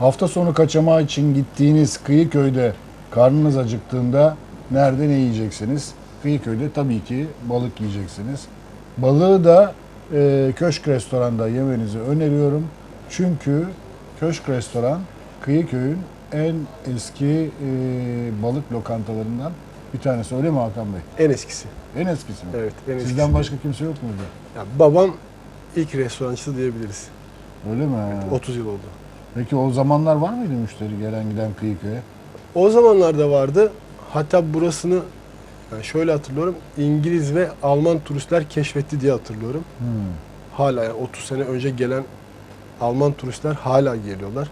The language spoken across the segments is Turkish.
Hafta sonu kaçamağı için gittiğiniz Kıyıköy'de karnınız acıktığında nerede ne yiyeceksiniz? Kıyıköy'de tabii ki balık yiyeceksiniz. Balığı da e, Köşk Restoran'da yemenizi öneriyorum. Çünkü Köşk Restoran Kıyıköy'ün en eski e, balık lokantalarından bir tanesi. Öyle mi Hakan Bey? En eskisi. En eskisi mi? Evet, en eskisi. Sizden başka kimse yok muydu? Ya babam ilk restorancısı diyebiliriz. Öyle mi? 30 yıl oldu. Peki o zamanlar var mıydı müşteri gelen giden Kıyıköy'e? O zamanlarda vardı. Hatta burasını yani şöyle hatırlıyorum. İngiliz ve Alman turistler keşfetti diye hatırlıyorum. Hmm. Hala yani 30 sene önce gelen Alman turistler hala geliyorlar.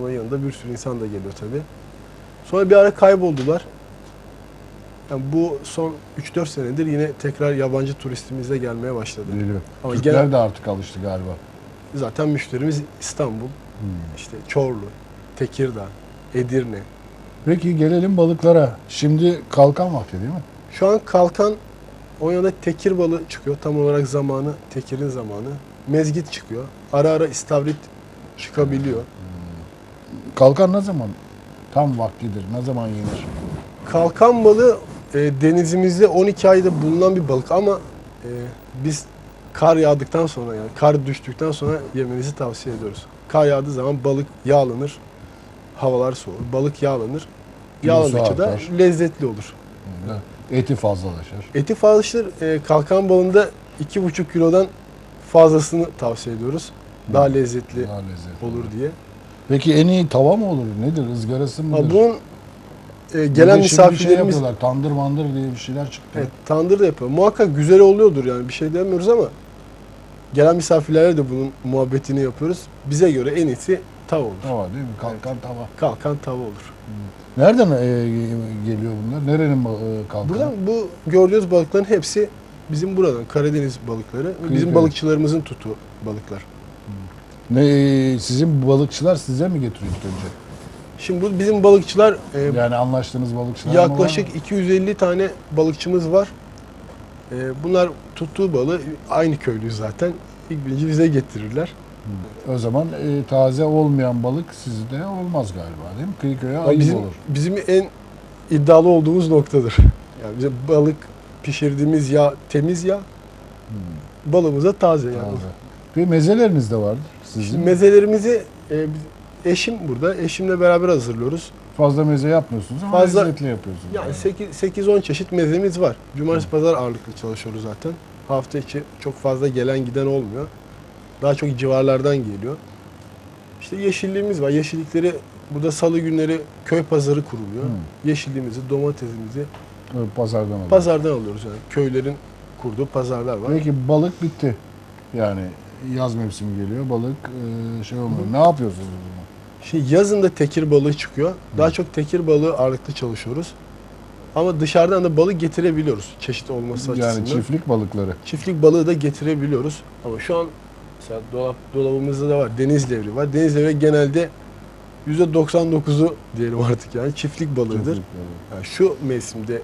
Onun yanında bir sürü insan da geliyor tabii. Sonra bir ara kayboldular. Yani bu son 3-4 senedir yine tekrar yabancı turistimiz de gelmeye başladı. Geliyor. Ama Türkler genel- de artık alıştı galiba. Zaten müşterimiz İstanbul. İşte Çorlu, Tekirdağ, Edirne. Peki gelelim balıklara. Şimdi kalkan vakti değil mi? Şu an kalkan Konya'da tekir balığı çıkıyor. Tam olarak zamanı tekirin zamanı. Mezgit çıkıyor. Ara ara istavrit çıkabiliyor. Kalkan ne zaman? Tam vaktidir. Ne zaman yenir? Kalkan balığı e, denizimizde 12 ayda bulunan bir balık ama e, biz kar yağdıktan sonra yani kar düştükten sonra yemenizi tavsiye ediyoruz. Kar yağdığı zaman balık yağlanır, havalar soğur, balık yağlanır. Kilosu Yağladıkça da artar. lezzetli olur. Eti fazlalaşır. Eti fazlalaşır. E, kalkan balığında 2,5 kilodan fazlasını tavsiye ediyoruz. Daha lezzetli Daha lezzetli olur diye. Peki en iyi tava mı olur? Nedir? Izgarası mıdır? Ha, bunun e, Bir de gelen şimdi bir şey misafirlerimiz yapıyorlar. Tandır mandır diye bir şeyler çıktı. Evet, tandır da yapıyor. Muhakkak güzel oluyordur yani bir şey demiyoruz ama gelen misafirlere de bunun muhabbetini yapıyoruz. Bize göre en iyisi tava olur. Tava değil mi? Kalkan tava. Kalkan tava olur. Nereden e, geliyor bunlar? Nerenin e, kalkanı? Buradan bu gördüğünüz balıkların hepsi bizim buradan Karadeniz balıkları. ve Bizim Kıyıköy. balıkçılarımızın tuttuğu balıklar. Ne, e, sizin balıkçılar size mi getiriyor ilk önce? Şimdi bu bizim balıkçılar e, Yani anlaştığınız balıkçılar mı var? yaklaşık 250 tane balıkçımız var. E, bunlar tuttuğu balığı aynı köylüyüz zaten. İlk birinci bize getirirler. O zaman e, taze olmayan balık sizde olmaz galiba değil mi? Kıyıköy'e Ama ayıp bizim, olur. bizim en iddialı olduğumuz noktadır. Yani bize balık pişirdiğimiz yağ temiz yağ, balığımız da taze yani. taze. Bir mezeleriniz de vardır sizin. Şimdi mezelerimizi e, biz- eşim burada, eşimle beraber hazırlıyoruz. Fazla meze yapmıyorsunuz ama Fazla- lezzetli yapıyorsunuz. Yani 8-10 çeşit mezemiz var. Cumartesi pazar ağırlıklı çalışıyoruz zaten. Hafta içi çok fazla gelen giden olmuyor. Daha çok civarlardan geliyor. İşte yeşilliğimiz var. Yeşillikleri burada salı günleri köy pazarı kuruluyor. Hmm. Yeşilliğimizi, domatesimizi Evet, Pazardan alıyoruz. pazardan alıyoruz yani. Köylerin kurduğu pazarlar var. Peki balık bitti. Yani yaz mevsimi geliyor. Balık e, şey olmuyor. Ne yapıyorsunuz o zaman? Şimdi yazın da tekir balığı çıkıyor. Daha çok tekir balığı ağırlıklı çalışıyoruz. Ama dışarıdan da balık getirebiliyoruz çeşit olması Yani açısından. çiftlik balıkları. Çiftlik balığı da getirebiliyoruz. Ama şu an mesela dolap, dolabımızda da var. Deniz levri var. Deniz levri genelde %99'u diyelim artık yani çiftlik balığıdır. Çiftlik balığı. Yani şu mevsimde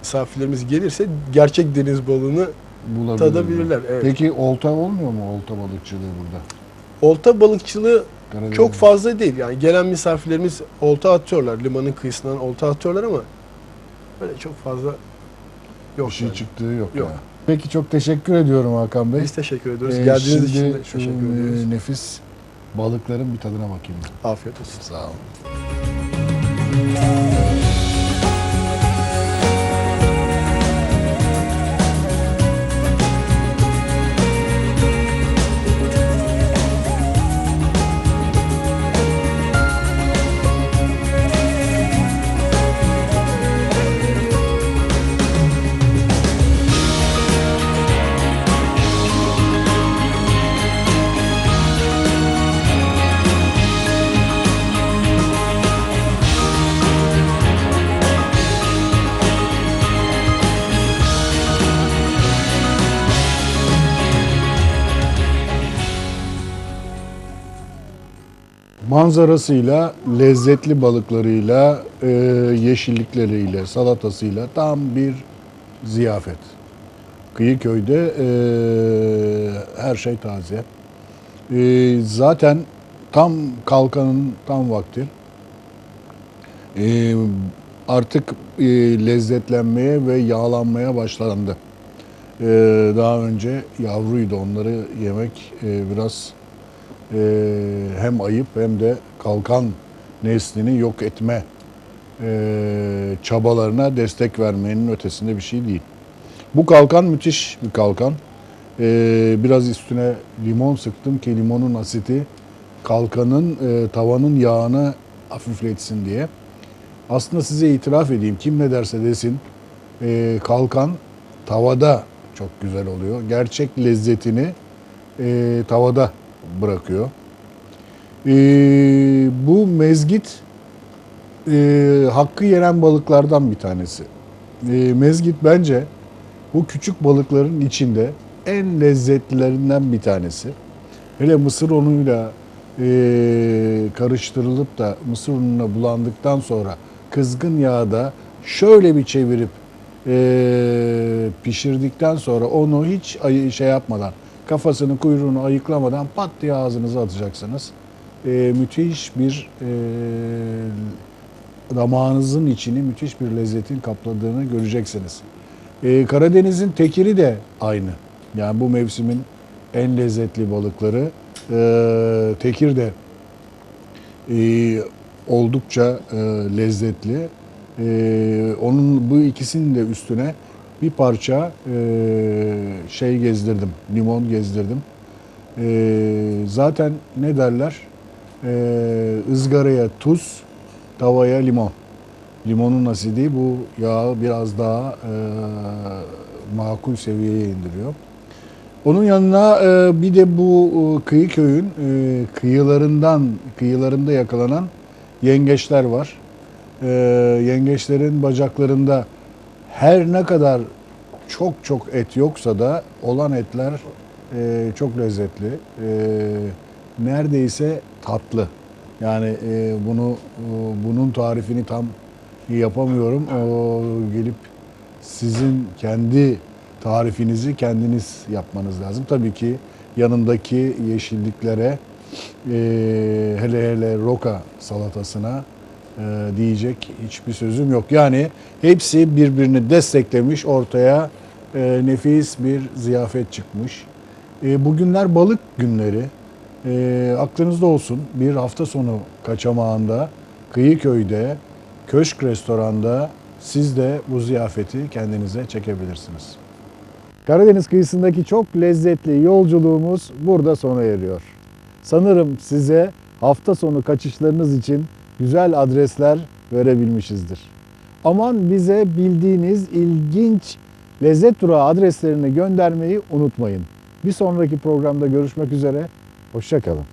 misafirlerimiz gelirse gerçek deniz balığını Bulabilirler. tadabilirler. Evet. Peki olta olmuyor mu olta balıkçılığı burada? Olta balıkçılığı Karadeniz'de. çok fazla değil. Yani gelen misafirlerimiz olta atıyorlar. Limanın kıyısından olta atıyorlar ama böyle çok fazla yok. bir şey yani. çıktığı yok. Yok. yani. Peki çok teşekkür ediyorum Hakan Bey. Biz teşekkür ediyoruz. Ee, Geldiğiniz için de teşekkür e, ediyoruz. nefis balıkların bir tadına bakayım. Afiyet olsun. Sağ olun. Manzarasıyla, lezzetli balıklarıyla, e, yeşillikleriyle, salatasıyla tam bir ziyafet. Kıyıköy'de e, her şey taze. E, zaten tam kalkanın tam vakti. Ee, artık e, lezzetlenmeye ve yağlanmaya başlandı. Ee, daha önce yavruydu onları yemek e, biraz e, hem ayıp hem de kalkan neslini yok etme e, çabalarına destek vermenin ötesinde bir şey değil. Bu kalkan müthiş bir kalkan. Ee, biraz üstüne limon sıktım ki limonun asiti kalkanın e, tavanın yağını hafifletsin diye. Aslında size itiraf edeyim kim ne derse desin e, kalkan tavada çok güzel oluyor. Gerçek lezzetini e, tavada bırakıyor. E, bu mezgit e, hakkı yenen balıklardan bir tanesi. E, mezgit bence bu küçük balıkların içinde en lezzetlilerinden bir tanesi. Hele mısır unuyla e, karıştırılıp da mısır ununa bulandıktan sonra kızgın yağda şöyle bir çevirip e, pişirdikten sonra onu hiç şey yapmadan kafasını kuyruğunu ayıklamadan pat diye ağzınıza atacaksınız. E, müthiş bir e, damağınızın içini müthiş bir lezzetin kapladığını göreceksiniz. Ee, Karadeniz'in tekiri de aynı. Yani bu mevsimin en lezzetli balıkları. Ee, tekir de e, oldukça e, lezzetli. Ee, onun bu ikisinin de üstüne bir parça e, şey gezdirdim, limon gezdirdim. Ee, zaten ne derler? Ee, ızgaraya tuz, tavaya limon. Limonun asidi bu yağı biraz daha e, makul seviyeye indiriyor. Onun yanına e, bir de bu e, kıyı köyün e, kıyılarından kıyılarında yakalanan yengeçler var. E, yengeçlerin bacaklarında her ne kadar çok çok et yoksa da olan etler e, çok lezzetli. E, neredeyse tatlı. Yani e, bunu e, bunun tarifini tam yapamıyorum. O, gelip sizin kendi tarifinizi kendiniz yapmanız lazım. Tabii ki yanındaki yeşilliklere e, hele hele roka salatasına diyecek hiçbir sözüm yok. Yani hepsi birbirini desteklemiş ortaya e, nefis bir ziyafet çıkmış. E, bugünler balık günleri. E, aklınızda olsun bir hafta sonu kaçamağında Kıyıköy'de Köşk Restoran'da siz de bu ziyafeti kendinize çekebilirsiniz. Karadeniz kıyısındaki çok lezzetli yolculuğumuz burada sona eriyor. Sanırım size hafta sonu kaçışlarınız için güzel adresler verebilmişizdir. Aman bize bildiğiniz ilginç lezzet durağı adreslerini göndermeyi unutmayın. Bir sonraki programda görüşmek üzere. Hoşçakalın.